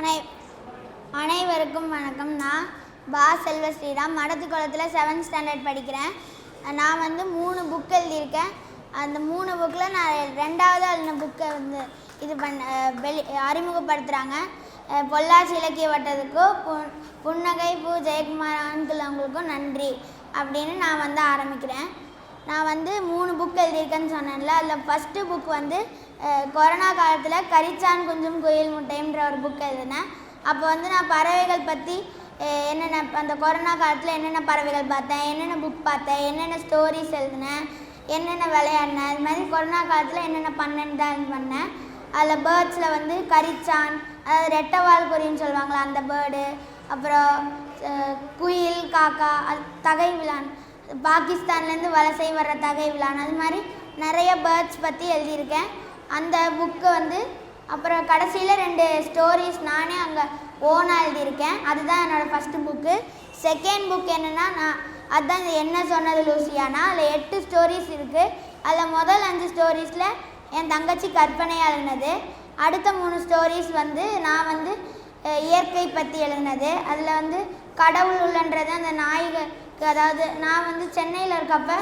அனை அனைவருக்கும் வணக்கம். நான் பா செல்வ ஸ்ரீராம். மடத்து குளத்தில் செவன்த் ஸ்டாண்டர்ட் படிக்கிறேன். நான் வந்து மூணு புக் எழுதியிருக்கேன். அந்த மூணு புக்கில் நான் ரெண்டாவது எழுதின புக்கை வந்து இது பண்ண வெளி அறிமுகப்படுத்துகிறாங்க பொள்ளாச்சி இலக்கிய வட்டத்துக்கும் புன் புன்னகை பூ ஜெயக்குமார் அங்கிள் அவங்களுக்கும் நன்றி அப்படின்னு நான் வந்து ஆரம்பிக்கிறேன். நான் வந்து மூணு புக் எழுதியிருக்கேன்னு சொன்னேன்ல. அதில் ஃபஸ்ட்டு புக் வந்து கொரோனா காலத்தில் கரிச்சான் குஞ்சும் குயில் முட்டைன்ற ஒரு புக் எழுதினேன். அப்போ வந்து நான் பறவைகள் பற்றி என்னென்ன அந்த கொரோனா காலத்தில் என்னென்ன பறவைகள் பார்த்தேன் என்னென்ன புக் பார்த்தேன் என்னென்ன ஸ்டோரிஸ் எழுதினேன் என்னென்ன விளையாடினேன் அது மாதிரி கொரோனா காலத்தில் என்னென்ன பண்ணேன்னு தான் பண்ணேன். அதில் பேர்ட்ஸில் வந்து கரிச்சான் அதாவது ரெட்டவால் குறின்னு சொல்லுவாங்களா அந்த பேர்டு அப்புறம் குயில் காக்கா அது தகை விழான் பாகிஸ்தான்லேருந்து வலசை வர்ற தகை அது மாதிரி நிறைய பேர்ட்ஸ் பற்றி எழுதியிருக்கேன். அந்த புக்கு வந்து அப்புறம் கடைசியில் ரெண்டு ஸ்டோரிஸ் நானே அங்கே ஓனாக எழுதியிருக்கேன். அதுதான் என்னோடய ஃபஸ்ட்டு புக்கு செகண்ட் புக் என்னென்னா நான் அதுதான் என்ன சொன்னது லூசியானா? அதில் எட்டு ஸ்டோரிஸ் இருக்குது அதில் முதல் அஞ்சு ஸ்டோரிஸில் என் தங்கச்சி கற்பனை எழுதினது. அடுத்த மூணு ஸ்டோரிஸ் வந்து நான் வந்து இயற்கை பற்றி எழுதினது. அதில் வந்து கடவுள் உள்ளன்றது அந்த நாய்களுக்கு அதாவது நான் வந்து சென்னையில் இருக்கப்ப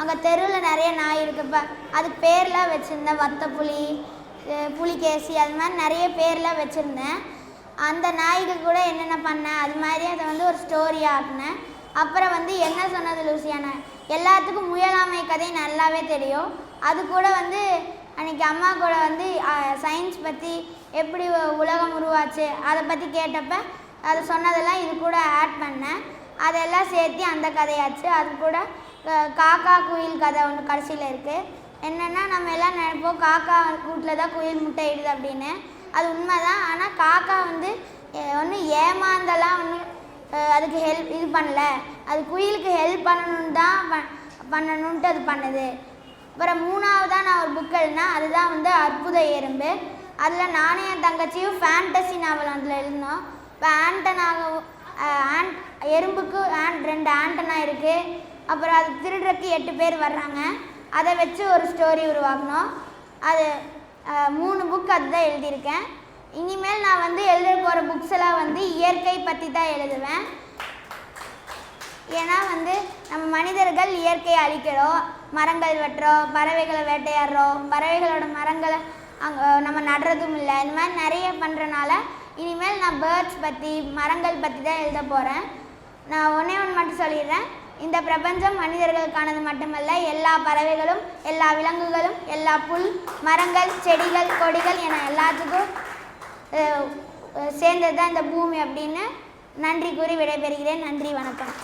அங்கே தெருவில் நிறைய நாய் இருக்குப்ப அதுக்கு பேர்லாம் வச்சுருந்தேன். வத்தப்புலி புலி புலிகேசி அது மாதிரி நிறைய பேர்லாம் வச்சுருந்தேன். அந்த நாய்க்கு கூட என்னென்ன பண்ணேன் அது மாதிரி அதை வந்து ஒரு ஸ்டோரி ஆக்குனேன். அப்புறம் வந்து என்ன சொன்னது லூசியான? எல்லாத்துக்கும் முயலாமை கதை நல்லாவே தெரியும். அது கூட வந்து அன்றைக்கி அம்மா கூட வந்து சயின்ஸ் பற்றி எப்படி உலகம் உருவாச்சு அதை பற்றி கேட்டப்ப அது சொன்னதெல்லாம் இது கூட ஆட் பண்ணேன். அதெல்லாம் சேர்த்து அந்த கதையாச்சு. அது கூட காக்கா குயில் கதை ஒன்று கடைசியில் இருக்குது என்னென்னா நம்ம எல்லாம் நினைப்போம் காக்கா கூட்டில் தான் குயில் முட்டையிடுது அப்படின்னு. அது உண்மை தான் ஆனால் காக்கா வந்து ஒன்று ஏமாந்தெல்லாம் ஒன்று அதுக்கு ஹெல்ப் இது பண்ணல. அது குயிலுக்கு ஹெல்ப் பண்ணணுன்னு தான் பண்ணணுன்ட்டு அது பண்ணுது. அப்புறம் மூணாவதாக நான் ஒரு புக் எழுதினா அதுதான் வந்து அற்புத எறும்பு. அதில் நானும் என் தங்கச்சியும் ஃபேண்டசி நாவல் அதில் எழுதினோம். இப்போ ஆண்டனாகவும் ஆண்ட் எறும்புக்கு ஆண்ட் ரெண்டு ஆண்டனா இருக்குது அப்புறம் அது திருடுறதுக்கு எட்டு பேர் வர்றாங்க. அதை வச்சு ஒரு ஸ்டோரி உருவாக்கணும். அது மூணு புக் அதுதான் எழுதியிருக்கேன். இனிமேல் நான் வந்து எழுத போகிற புக்ஸ் எல்லாம் வந்து இயற்கை பற்றி தான் எழுதுவேன். ஏன்னா வந்து நம்ம மனிதர்கள் இயற்கையை அழிக்கிறோம். மரங்கள் வெட்டுறோம் பறவைகளை வேட்டையாடுறோம். பறவைகளோட மரங்களை அங்கே நம்ம நடுறதும் இல்லை. இந்த மாதிரி நிறைய பண்ணுறனால இனிமேல் நான் பேர்ட்ஸ் பற்றி மரங்கள் பற்றி தான் எழுத போகிறேன் நான் ஒன்றே ஒன்று மட்டும் சொல்லிடுறேன். இந்த பிரபஞ்சம் மனிதர்களுக்கானது மட்டுமல்ல எல்லா பறவைகளும் எல்லா விலங்குகளும் எல்லா புல் மரங்கள் செடிகள் கொடிகள் என எல்லாத்துக்கும் சேர்ந்தது தான் இந்த பூமி அப்படின்னு நன்றி கூறி விடைபெறுகிறேன். நன்றி வணக்கம்.